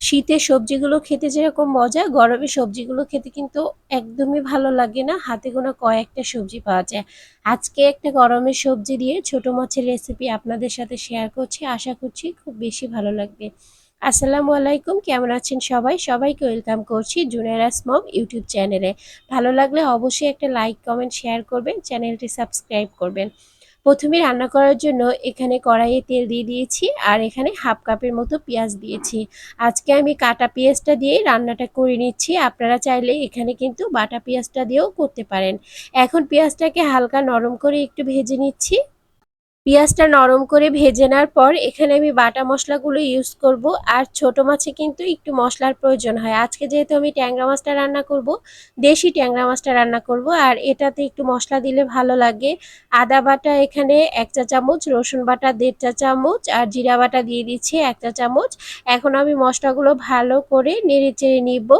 শীতের সবজিগুলো খেতে যেরকম মজা গরমের সবজিগুলো খেতে কিন্তু একদমই ভালো লাগে না। হাতে গোনা কয়েকটা সবজি পাওয়া যায়। আজকে একটা গরমের সবজি দিয়ে ছোট মাছের রেসিপি আপনাদের সাথে শেয়ার করছি। আশা করছি খুব বেশি ভালো লাগবে। আসসালামু আলাইকুম, কেমন আছেন সবাই? সবাইকে ওয়েলকাম করছি জুনেরাস মম ইউটিউব চ্যানেলে ভালো লাগলে অবশ্যই একটা লাইক কমেন্ট শেয়ার করবেন চ্যানেলটি সাবস্ক্রাইব করবেন। প্রথমে রান্না করার জন্য এখানে কড়াইয়ে তেল দিয়ে দিয়েছি আর এখানে হাফ কাপের মতো পেঁয়াজ দিয়েছি। আজকে আমি কাটা পেঁয়াজটা দিয়ে রান্নাটা করে নিচ্ছি। আপনারা চাইলে এখানে কিন্তু বাটা পেঁয়াজটা দিয়েও করতে পারেন। এখন পেঁয়াজটাকে হালকা নরম করে একটু ভেজে নিচ্ছি। পেঁয়াজটা নরম করে ভেজে নেওয়ার পর এখানে আমি বাটা মশলাগুলো ইউজ করব। আর ছোট মাছে কিন্তু একটু মশলার প্রয়োজন হয়। আজকে যেহেতু আমি ট্যাংরা মাছটা রান্না করব, দেশি ট্যাংরা মাছটা রান্না করব। আর এটাতে একটু মশলা দিলে ভালো লাগে। আদা বাটা এখানে এক চা চামচ, রসুন বাটা দেড় চা চামচ, আর জিরা বাটা দিয়ে দিচ্ছি এক চা চামচ। এখন আমি মশলাগুলো ভালো করে নেড়ে চেড়ে নিব।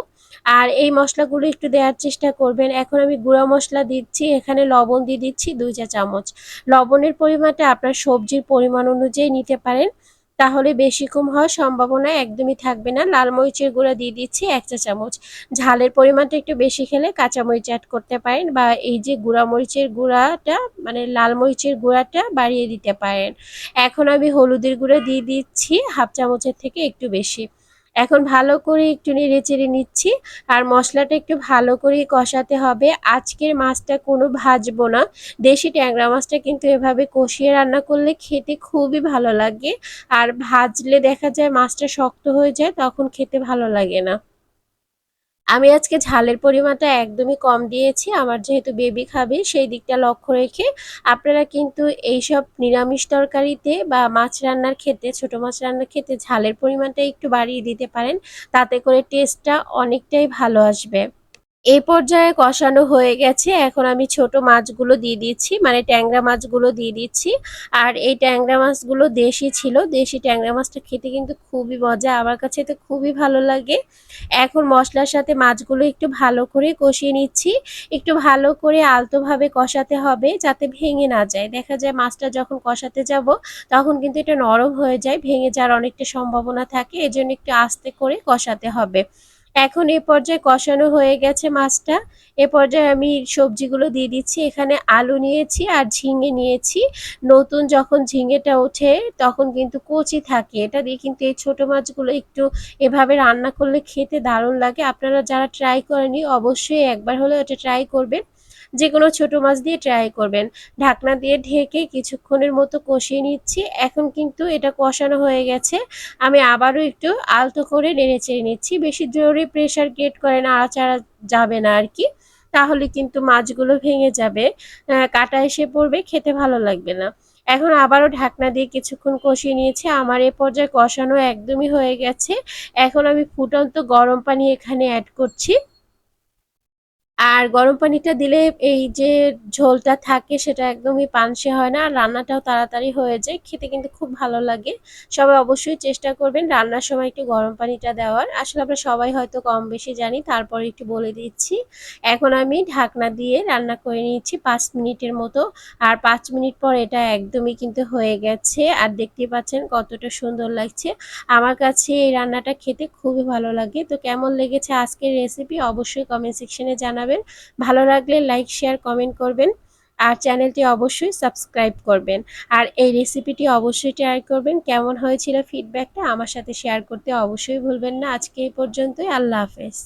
আর এই মশলাগুলো একটু দেওয়ার চেষ্টা করবেন। এখন আমি গুঁড়া মশলা দিচ্ছি, এখানে লবণ দিয়ে দিচ্ছি দুই চা চামচ। লবণের পরিমাণটা আপনার সবজির পরিমাণ অনুযায়ী নিতে পারেন, তাহলে বেশি কম হওয়ার সম্ভাবনা একদমই থাকবে না। লাল মরিচের গুঁড়া দিয়ে দিচ্ছি এক চা চামচ। ঝালের পরিমাণটা একটু বেশি খেলে কাঁচা মরিচ অ্যাড করতে পারেন বা এই যে গুঁড়া মরিচের গুঁড়াটা মানে লাল মরিচের গুঁড়াটা বাড়িয়ে দিতে পারেন। এখন আমি হলুদের গুঁড়া দিয়ে দিচ্ছি, হাফ চামচের থেকে একটু বেশি। এখন ভালো করে একটু নেড়ে চেড়ে নিচ্ছি আর মশলাটা একটু ভালো করে কষাতে হবে। আজকের মাছটা কোনো ভাজবো না। দেশি ট্যাংরা মাছটা কিন্তু এভাবে কষিয়ে রান্না করলে খেতে খুবই ভালো লাগে। আর ভাজলে দেখা যায় মাছটা শক্ত হয়ে যায়, তখন খেতে ভালো লাগে না। আমি আজকে ঝালের পরিমাণটা একদমই কম দিয়েছি, আমার যেহেতু বেবি খাবে সেই দিকটা লক্ষ্য রেখে আপনারা কিন্তু এইসব নিরামিষ তরকারিতে বা মাছ রান্নার ক্ষেত্রে, ছোট মাছ রান্নার ক্ষেত্রে ঝালের পরিমাণটা একটু বাড়িয়ে দিতে পারেন, তাতে করে টেস্টটা অনেকটাই ভালো আসবে। এই পর্যায়ে কষানো হয়ে গেছে। এখন আমি ছোট মাছগুলো দিয়ে দিচ্ছি মানে ট্যাংরা মাছগুলো দিয়ে দিচ্ছি। আর এই ট্যাংরা মাছগুলো দেশি ছিল, দেশি ট্যাংরা মাছটা খেতে কিন্তু খুবই মজা, আমার কাছে তো খুবই ভালো লাগে। এখন মশলার সাথে মাছগুলো একটু ভালো করে কষিয়ে নিচ্ছি। একটু ভালো করে আলতোভাবে কষাতে হবে যাতে ভেঙে না যায়। দেখা যায় মাছটা যখন কষাতে যাব, তখন কিন্তু এটা নরম হয়ে যায়, ভেঙে যাওয়ার অনেকটা সম্ভাবনা থাকে, এজন্য একটু আস্তে করে কষাতে হবে। এখন এ পর্যায়ে কষানো হয়ে গেছে মাছটা। এ পর্যায়ে আমি সবজিগুলো দিয়ে দিচ্ছি। এখানে আলু নিয়েছি আর ঝিঙে নিয়েছি। নতুন যখন ঝিঙেটা ওঠে তখন কিন্তু কচি থাকে। এটা দিয়ে কিন্তু এই ছোটো মাছগুলো একটু এভাবে রান্না করলে খেতে দারুণ লাগে। আপনারা যারা ট্রাই করেনি অবশ্যই একবার হলেও এটা ট্রাই করবেন। যে কোনো ছোট মাছ দিয়ে ট্রাই করবেন। ঢাকনা দিয়ে ঢেকে কিছুক্ষণের মতো কষিয়ে নিচ্ছি। এখন কিন্তু এটা কষানো হয়ে গেছে। আমি আবারও একটু আলতো করে নেড়ে চেড়ে নিচ্ছি। বেশি জোরে প্রেশার গেট করে নাড়াচাড়া যাবে না আর কি। তাহলে কিন্তু মাছগুলো ভেঙে যাবে। কাটা এসে পড়বে, খেতে ভালো লাগবে না। এখন আবারও ঢাকনা দিয়ে কিছুক্ষণ কষিয়ে নিয়েছি। আমার এ পর্যায়ে কষানো একদমই হয়ে গেছে। এখন আমি ফুটন্ত গরম পানি এখানে অ্যাড করছি। আর গরম পানিটা দিলে এই যে ঝোলটা থাকে সেটা একদমই পানসে হয় না, আর রান্নাটাও তাড়াতাড়ি হয়ে যায়, খেতে কিন্তু খুব ভালো লাগে। সবাই অবশ্যই চেষ্টা করবেন রান্নার সময় একটু গরম পানিটা দেওয়ার। আসলে আমরা সবাই হয়তো কম বেশি জানি, তারপর একটু বলে দিচ্ছি। এখন আমি ঢাকনা দিয়ে রান্না করে নিচ্ছি পাঁচ মিনিটের মতো, আর পাঁচ মিনিট পর এটা একদমই কিন্তু হয়ে গেছে। আর দেখতে পাচ্ছেন কতটা সুন্দর লাগছে। আমার কাছে এই রান্নাটা খেতে খুবই ভালো লাগে। তো কেমন লেগেছে আজকের রেসিপি অবশ্যই কমেন্ট সেকশনে জানাবেন। জানাবেন ভালো লাগলে লাইক শেয়ার কমেন্ট করবেন। আর চ্যানেলটি অবশ্যই সাবস্ক্রাইব করবেন। আর এই রেসিপিটি অবশ্যই ট্রাই করবেন। কেমন হয়েছিল ফিডব্যাকটা আমার সাথে শেয়ার করতে অবশ্যই ভুলবেন না। আজকে এই পর্যন্তই। আল্লাহ হাফেজ।